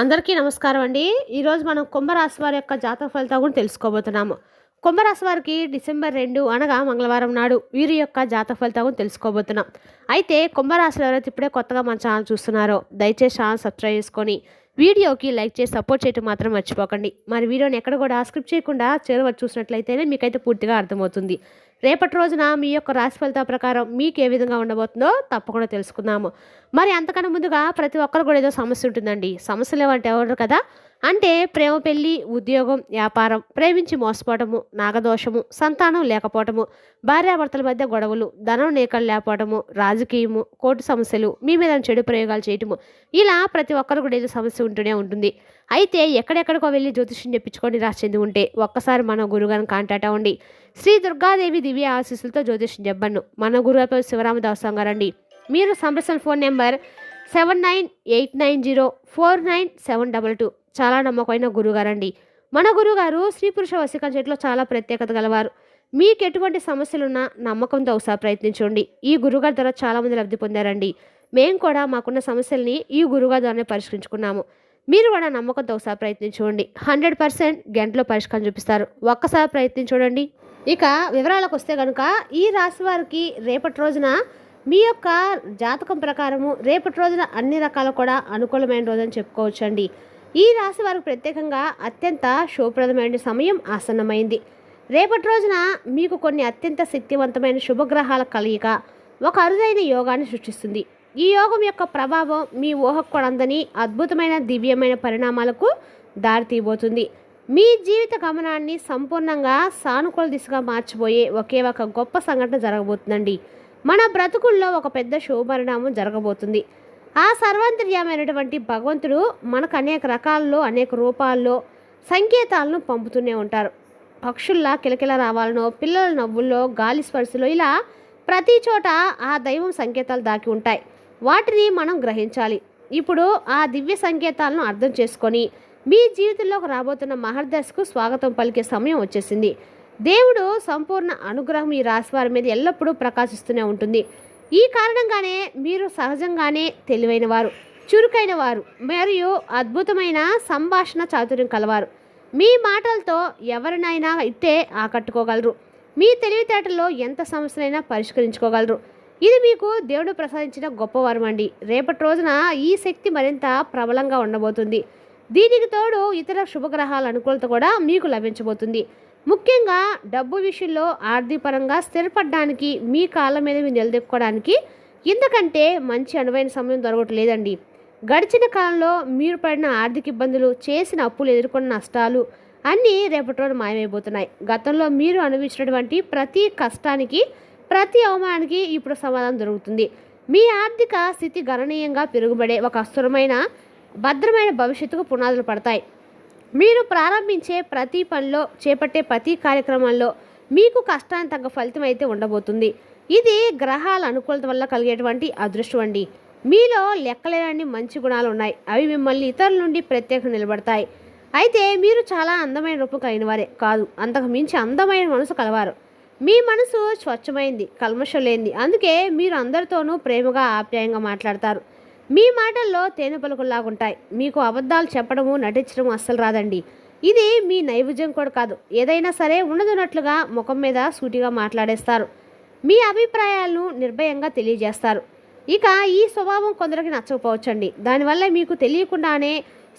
అందరికీ నమస్కారం అండి. ఈరోజు మనం కుంభరాశి వారి యొక్క జాతక ఫలితాలు కూడా తెలుసుకోబోతున్నాము. కుంభరాశి వారికి డిసెంబర్ రెండు అనగా మంగళవారం నాడు వీరి యొక్క జాతక ఫలితాలు కూడా తెలుసుకోబోతున్నాం. అయితే కుంభరాశిలో ఎవరైతే ఇప్పుడే కొత్తగా మన ఛానల్ చూస్తున్నారో దయచేసి ఛానల్ సబ్స్క్రైబ్ చేసుకొని వీడియోకి లైక్ చేసి సపోర్ట్ చేయటం మాత్రం మర్చిపోకండి. మరి వీడియోని ఎక్కడ కూడా స్క్రిప్ట్ చేయకుండా చివరి చూసినట్లయితేనే మీకైతే పూర్తిగా అర్థమవుతుంది. రేపటి రోజున మీ యొక్క రాశి ఫలితాల ప్రకారం మీకు ఏ విధంగా ఉండబోతుందో తప్పకుండా తెలుసుకుందాము. మరి అంతకన్నా ముందుగా ప్రతి ఒక్కరు కూడా ఏదో సమస్య ఉంటుందండి. సమస్యలు ఏమంటే ఎవరు కదా? అంటే ప్రేమ పెళ్ళి ఉద్యోగం వ్యాపారం ప్రేమించి మోసపోవటము నాగదోషము సంతానం లేకపోవటము భార్యాభర్తల మధ్య గొడవలు ధనం నేకలు లేకపోవటము రాజకీయము కోర్టు సమస్యలు మీ మీద చెడు ప్రయోగాలు చేయటము ఇలా ప్రతి ఒక్కరు కూడా ఏదో సమస్య ఉంటూనే ఉంటుంది. అయితే ఎక్కడెక్కడికో వెళ్ళి జ్యోతిష్యం చెప్పించుకొని రాసి చెంది ఉంటే ఒక్కసారి మన గురుగారిని కాంటాక్ట్ అవ్వండి. శ్రీ దుర్గాదేవి దివ్య ఆశీస్సులతో జ్యోతిష్యం చెప్పను మన గురుగారు శివరామదాస్ గారండి. మీరు సంప్రసన్ phone number seven nine eight nine zero four nine seven double two. చాలా నమ్మకమైన గురుగారండి. మన గురుగారు స్త్రీ పురుష వశీకరణ చేతిలో చాలా ప్రత్యేకత గలవారు. మీకు ఎటువంటి సమస్యలున్నా నమ్మకంతో ఒకసారి ప్రయత్నించండి. ఈ గురుగారి ద్వారా చాలామంది లబ్ధి పొందారండి. మేము కూడా మాకున్న సమస్యల్ని ఈ గురుగారి ద్వారానే పరిష్కరించుకున్నాము. మీరు కూడా నమ్మకంతో ఒకసారి ప్రయత్నించండి. హండ్రెడ్ పర్సెంట్ గంటలో పరిష్కారం చూపిస్తారు. ఒక్కసారి ప్రయత్నించండి. ఇక వివరాలకు వస్తే కనుక ఈ రాశి వారికి రేపటి రోజున మీ యొక్క జాతకం ప్రకారము రేపటి రోజున అన్ని రకాల కూడా అనుకూలమైన రోజని చెప్పుకోవచ్చండి. ఈ రాశి వారికి ప్రత్యేకంగా అత్యంత శుభప్రదమైన సమయం ఆసన్నమైంది. రేపటి రోజున మీకు కొన్ని అత్యంత శక్తివంతమైన శుభగ్రహాల కలయిక ఒక అరుదైన యోగాన్ని సృష్టిస్తుంది. ఈ యోగం యొక్క ప్రభావం మీ ఊహకు కూడా అందని అద్భుతమైన దివ్యమైన పరిణామాలకు దారితీయబోతుంది. మీ జీవిత గమనాన్ని సంపూర్ణంగా సానుకూల దిశగా మార్చిపోయే ఒకే ఒక గొప్ప సంఘటన జరగబోతుందండి. మన బ్రతుకుల్లో ఒక పెద్ద శుభపరిణామం జరగబోతుంది. ఆ సర్వాంతర్యమైనటువంటి భగవంతుడు మనకు అనేక రకాల్లో అనేక రూపాల్లో సంకేతాలను పంపుతూనే ఉంటారు. పక్షుల్లా కిలకిల రావాలనో పిల్లల నవ్వుల్లో గాలి స్పర్శలో ఇలా ప్రతి చోట ఆ దైవం సంకేతాలు దాకి ఉంటాయి. వాటిని మనం గ్రహించాలి. ఇప్పుడు ఆ దివ్య సంకేతాలను అర్థం చేసుకొని మీ జీవితంలోకి రాబోతున్న మహర్దశకు స్వాగతం పలికే సమయం వచ్చేసింది. దేవుడు సంపూర్ణ అనుగ్రహం ఈ రాశి వారి మీద ఎల్లప్పుడూ ప్రకాశిస్తూనే ఉంటుంది. ఈ కారణంగానే మీరు సహజంగానే తెలివైన వారు చురుకైన వారు మరియు అద్భుతమైన సంభాషణ చాతుర్యం కలవారు. మీ మాటలతో ఎవరినైనా ఇట్టే ఆకట్టుకోగలరు. మీ తెలివితేటల్లో ఎంత సమస్యలైనా పరిష్కరించుకోగలరు. ఇది మీకు దేవుడు ప్రసాదించిన గొప్ప వరం అండి. రేపటి రోజున ఈ శక్తి మరింత ప్రబలంగా ఉండబోతుంది. దీనికి తోడు ఇతర శుభగ్రహాల అనుకూలత కూడా మీకు లభించబోతుంది. ముఖ్యంగా డబ్బు విషయంలో ఆర్థికపరంగా స్థిరపడడానికి మీ కాళ్ళ మీద మీరు నిలదొక్కుకోవడానికి ఇంతకంటే మంచి అనువైన సమయం దొరకట్లేదండి. గడిచిన కాలంలో మీరు పడిన ఆర్థిక ఇబ్బందులు చేసిన అప్పులు ఎదుర్కొన్న నష్టాలు అన్నీ రేపటి రోజు మాయమైపోతున్నాయి. గతంలో మీరు అనుభవించినటువంటి ప్రతి కష్టానికి ప్రతి అవమానానికి ఇప్పుడు సమాధానం దొరుకుతుంది. మీ ఆర్థిక స్థితి గణనీయంగా పెరుగుబడే ఒక స్థిరమైన భద్రమైన భవిష్యత్తుకు పునాదులు పడతాయి. మీరు ప్రారంభించే ప్రతి పనిలో చేపట్టే ప్రతి కార్యక్రమంలో మీకు కష్టానికి తగ్గ ఫలితం అయితే ఉండబోతుంది. ఇది గ్రహాల అనుకూలత వల్ల కలిగేటువంటి అదృష్టం అండి. మీలో లెక్కలేనన్ని మంచి గుణాలు ఉన్నాయి. అవి మిమ్మల్ని ఇతరుల నుండి ప్రత్యేకంగా నిలబడతాయి. అయితే మీరు చాలా అందమైన రూపం కలిగిన వారే కాదు. అంతకు మించి అందమైన మనసు కలవారు. మీ మనసు స్వచ్ఛమైంది కల్మషం లేనిది. అందుకే మీరు అందరితోనూ ప్రేమగా ఆప్యాయంగా మాట్లాడతారు. మీ మాటల్లో తేనె పలుకుల్లాగుంటాయి మీకు అబద్ధాలు చెప్పడము నటించడం అస్సలు రాదండి. ఇది మీ నైవేద్యం కూడా కాదు. ఏదైనా సరే ఉండదున్నట్లుగా ముఖం మీద సూటిగా మాట్లాడేస్తారు. మీ అభిప్రాయాలను నిర్భయంగా తెలియజేస్తారు. ఇక ఈ స్వభావం కొందరికి నచ్చకపోవచ్చండి. దానివల్ల మీకు తెలియకుండానే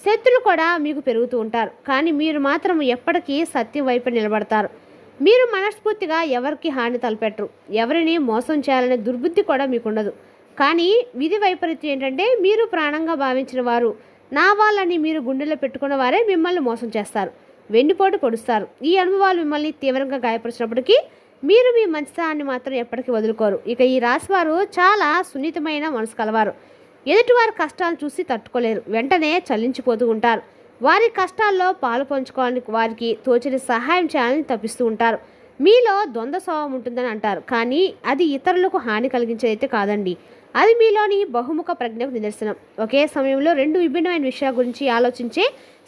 శత్రులు కూడా మీకు పెరుగుతూ ఉంటారు. కానీ మీరు మాత్రం ఎప్పటికీ సత్యం వైపు నిలబడతారు. మీరు మనస్ఫూర్తిగా ఎవరికి హాని తలపెట్టరు. ఎవరిని మోసం చేయాలనే దుర్బుద్ధి కూడా మీకుండదు. కానీ విధి వైపరీత్యం ఏంటంటే మీరు ప్రాణంగా భావించిన వారు నా వాళ్ళని మీరు గుండెలో పెట్టుకున్న వారే మిమ్మల్ని మోసం చేస్తారు వెన్నుపోటు పొడుస్తారు. ఈ అనుభవాలు మిమ్మల్ని తీవ్రంగా గాయపరిచినప్పటికీ మీరు మీ మంచితనాన్ని మాత్రం ఎప్పటికీ వదులుకోరు. ఇక ఈ రాశివారు చాలా సున్నితమైన మనసు కలవారు. ఎదుటివారి కష్టాలు చూసి తట్టుకోలేరు. వెంటనే చలించిపోతూ ఉంటారు. వారి కష్టాల్లో పాలు పంచుకోవాలని వారికి తోచిన సహాయం చేయాలని తప్పిస్తూ ఉంటారు. మీలో ద్వంద్వ స్వభావం ఉంటుందని అంటారు. కానీ అది ఇతరులకు హాని కలిగించేదైతే కాదండి. అది మీలోని బహుముఖ ప్రజ్ఞకు నిదర్శనం. ఒకే సమయంలో రెండు విభిన్నమైన విషయాల గురించి ఆలోచించే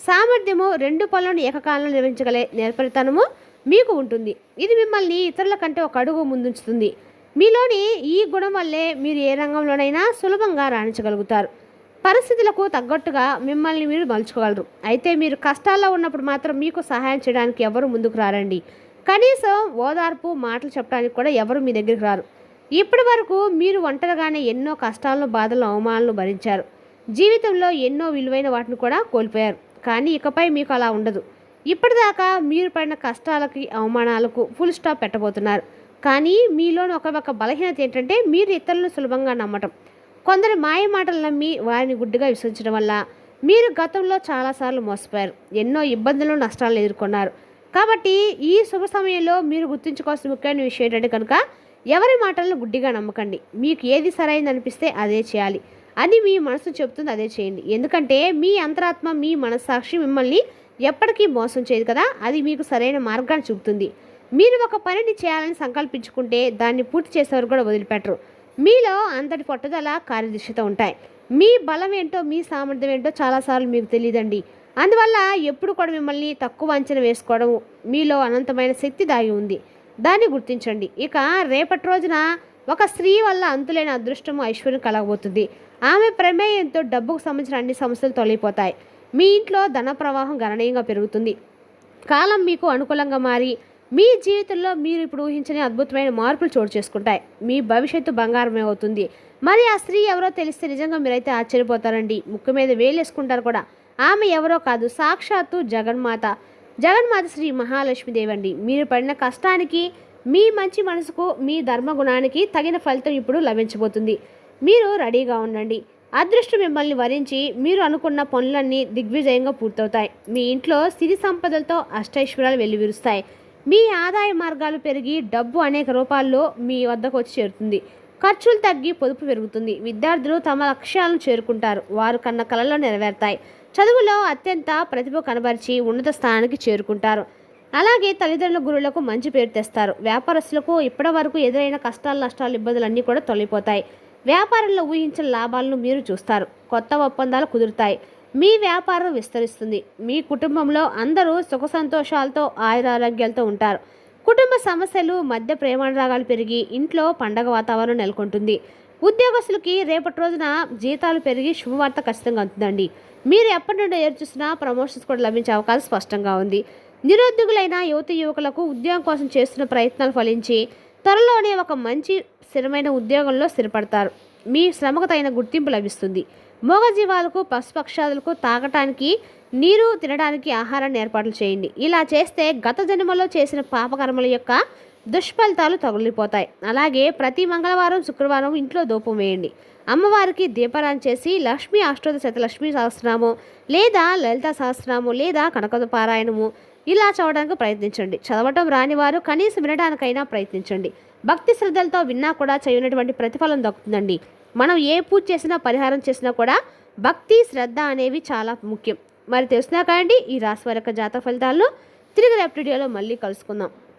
సామర్థ్యము రెండు పనులను ఏకకాలంలో నిర్వహించగలే నేర్పరితనము మీకు ఉంటుంది. ఇది మిమ్మల్ని ఇతరుల కంటే ఒక అడుగు ముందుంచుతుంది. మీలోని ఈ గుణం వల్లే మీరు ఏ రంగంలోనైనా సులభంగా రాణించగలుగుతారు. పరిస్థితులకు తగ్గట్టుగా మిమ్మల్ని మీరు మలుచుకోగలరు. అయితే మీరు కష్టాల్లో ఉన్నప్పుడు మాత్రం మీకు సహాయం చేయడానికి ఎవరు ముందుకు రారండి. కనీసం ఓదార్పు మాటలు చెప్పడానికి కూడా ఎవరు మీ దగ్గరికి రారు. ఇప్పటి వరకు మీరు ఒంటరిగానే ఎన్నో కష్టాలను బాధలను అవమానాలను భరించారు. జీవితంలో ఎన్నో విలువైన వాటిని కూడా కోల్పోయారు. కానీ ఇకపై మీకు అలా ఉండదు. ఇప్పటిదాకా మీరు పడిన కష్టాలకి అవమానాలకు ఫుల్ స్టాప్ పెట్టబోతున్నారు. కానీ మీలోని ఒక ఒక బలహీనత ఏంటంటే మీరు ఇతరులను సులభంగా నమ్మటం. కొందరు మాయ మాటలు నమ్మి వారిని గుడ్డిగా విశ్వసించడం వల్ల మీరు గతంలో చాలాసార్లు మోసపోయారు. ఎన్నో ఇబ్బందులు నష్టాలను ఎదుర్కొన్నారు. కాబట్టి ఈ శుభ సమయంలో మీరు గుర్తుంచుకోవాల్సిన ముఖ్యమైన విషయం ఏంటంటే కనుక ఎవరి మాటలను గుడ్డిగా నమ్మకండి. మీకు ఏది సరైనది అనిపిస్తే అదే చేయాలి. అని మీ మనసు చెబుతుంది అదే చేయండి. ఎందుకంటే మీ అంతరాత్మ మీ మనస్సాక్షి మిమ్మల్ని ఎప్పటికీ మోసం చేయదు కదా? అది మీకు సరైన మార్గాన్ని చూపుతుంది. మీరు ఒక పనిని చేయాలని సంకల్పించుకుంటే దాన్ని పూర్తి చేసేవారు కూడా వదిలిపెట్టరు. మీలో అంతటి పట్టుదల కార్యదర్శిత ఉంటాయి. మీ బలం ఏంటో మీ సామర్థ్యం ఏంటో చాలాసార్లు మీకు తెలియదండి. అందువల్ల ఎప్పుడు కూడా మిమ్మల్ని తక్కువ అంచనా వేసుకోవడం మీలో అనంతమైన శక్తి దాగి ఉంది. దాన్ని గుర్తించండి. ఇక రేపటి రోజున ఒక స్త్రీ వల్ల అంతులేని అదృష్టము ఐశ్వర్యం కలగబోతుంది. ఆమె ప్రమేయంతో డబ్బుకు సంబంధించిన అన్ని సమస్యలు తొలగిపోతాయి. మీ ఇంట్లో ధన ప్రవాహం గణనీయంగా పెరుగుతుంది. కాలం మీకు అనుకూలంగా మారి మీ జీవితంలో మీరు ఇప్పుడు ఊహించని అద్భుతమైన మార్పులు చోటు చేసుకుంటాయి. మీ భవిష్యత్తు బంగారమే అవుతుంది. మరి ఆ స్త్రీ ఎవరో తెలిస్తే నిజంగా మీరైతే ఆశ్చర్యపోతారండి. ముక్కు మీద వేలేసుకుంటారు కూడా. ఆమె ఎవరో కాదు సాక్షాత్తు జగన్మాత. జగన్మాత శ్రీ మహాలక్ష్మీదేవి అండి మీరు పడిన కష్టానికి మీ మంచి మనసుకు మీ ధర్మగుణానికి తగిన ఫలితం ఇప్పుడు లభించబోతుంది. మీరు రెడీగా ఉండండి. అదృష్టం మిమ్మల్ని వరించి మీరు అనుకున్న పనులన్నీ దిగ్విజయంగా పూర్తవుతాయి. మీ ఇంట్లో సిరి సంపదలతో అష్టైశ్వర్యాలు వెల్లివిరుస్తాయి. మీ ఆదాయ మార్గాలు పెరిగి డబ్బు అనేక రూపాల్లో మీ వద్దకు వచ్చి చేరుతుంది. ఖర్చులు తగ్గి పొదుపు పెరుగుతుంది. విద్యార్థులు తమ లక్ష్యాలను చేరుకుంటారు. వారు కన్న కళలు నెరవేరుతాయి. చదువులో అత్యంత ప్రతిభ కనబరిచి ఉన్నత స్థానానికి చేరుకుంటారు. అలాగే తల్లిదండ్రుల గురువులకు మంచి పేరు తెస్తారు. వ్యాపారస్తులకు ఇప్పటి వరకు ఎదురైన కష్టాలు నష్టాలు ఇబ్బందులు అన్నీ కూడా తొలగిపోతాయి. వ్యాపారంలో ఊహించిన లాభాలను మీరు చూస్తారు. కొత్త ఒప్పందాలు కుదురుతాయి. మీ వ్యాపారం విస్తరిస్తుంది. మీ కుటుంబంలో అందరూ సుఖ సంతోషాలతో ఆయురారోగ్యాలతో ఉంటారు. కుటుంబ సమస్యలు మధ్య ప్రేమానురాగాలు పెరిగి ఇంట్లో పండగ వాతావరణం నెలకొంటుంది. ఉద్యోగస్తులకి రేపటి రోజున జీతాలు పెరిగి శుభవార్త ఖచ్చితంగా అందుతుందండి. మీరు ఎప్పటి నుండి ఎదురు ప్రమోషన్స్ కూడా లభించే అవకాశం స్పష్టంగా ఉంది. నిరుద్యోగులైన యువత యువకులకు ఉద్యోగం కోసం చేస్తున్న ప్రయత్నాలు ఫలించి త్వరలోనే ఒక మంచి స్థిరమైన ఉద్యోగంలో స్థిరపడతారు. మీ శ్రమకు తగిన గుర్తింపు లభిస్తుంది. మూగజీవాలకు పశుపక్షాదులకు తాగటానికి నీరు తినడానికి ఆహారాన్ని ఏర్పాట్లు చేయండి. ఇలా చేస్తే గత జన్మలో చేసిన పాపకర్మల యొక్క దుష్ఫలితాలు తగిలిపోతాయి. అలాగే ప్రతి మంగళవారం శుక్రవారం ఇంట్లో దూపం వేయండి. అమ్మవారికి దీపారాం చేసి లక్ష్మీ అష్టోద శతలక్ష్మీ సహస్రనామం లేదా లలిత సహస్రనామం లేదా కనకద పారాయణము ఇలా చదవడానికి ప్రయత్నించండి. చదవటం రాని వారు కనీసం వినడానికైనా ప్రయత్నించండి. భక్తి శ్రద్ధలతో విన్నా కూడా చేయనటువంటి ప్రతిఫలం దక్కుతుందండి. మనం ఏ పూజ చేసినా పరిహారం చేసినా కూడా భక్తి శ్రద్ధ అనేవి చాలా ముఖ్యం. మరి తెలిసినా కాండి ఈ రాశి వారి యొక్క జాతక ఫలితాలను తిరిగి రేపు వీడియోలో మళ్ళీ కలుసుకుందాం.